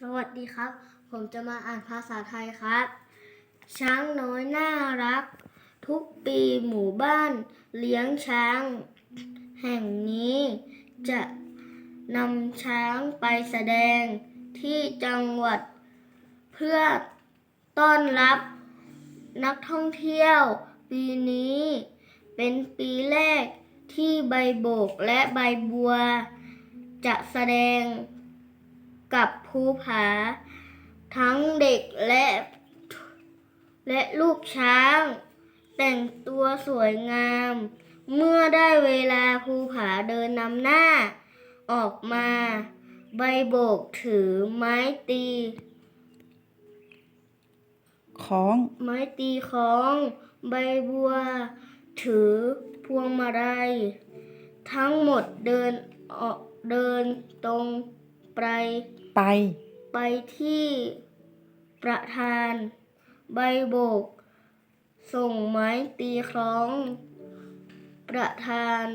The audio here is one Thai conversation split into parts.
สวัสดีครับ ผมจะมาอ่านภาษาไทยครับ ช้างน้อยน่ารัก ทุกปีหมู่บ้าน เลี้ยงช้าง แห่งนี้ จะนำช้างไปแสดงที่จังหวัด เพื่อต้อนรับนักท่องเที่ยว ปีนี้ เป็นปีแรกที่ใบโบกและใบบัว จะแสดง กับภูผา ทั้งเด็กและและลูกช้าง แต่งตัวสวยงาม เมื่อได้เวลาภูผาเดินนำหน้า ออกมา ใบโบกถือไม้ตีของ ไม้ตีของ ใบบัว ถือพวงมาลัยทั้งหมดเดินออกเดินตรงไป ไป ไปที่ประธานใบโบก ส่งไม้ตีคล้อง ประธาน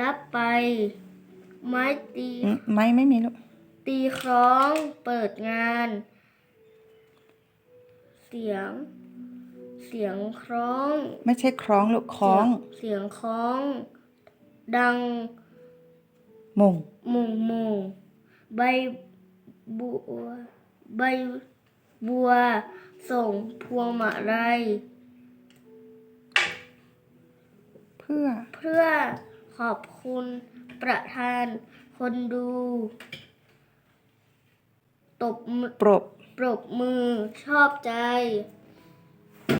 รับไป ไม้ตีอืมไม่ไม่มีลูกตีคล้องเปิดงาน เสียง เสียงคล้อง ไม่ใช่คล้องลูกคล้อง เสียงคล้อง ดัง มงหมุงหมุงใบ บัวใบบัวส่งพวงมาลัยเพื่อเพื่อขอบคุณประธานคนดู ตบมือปรบปรบมือชอบใจ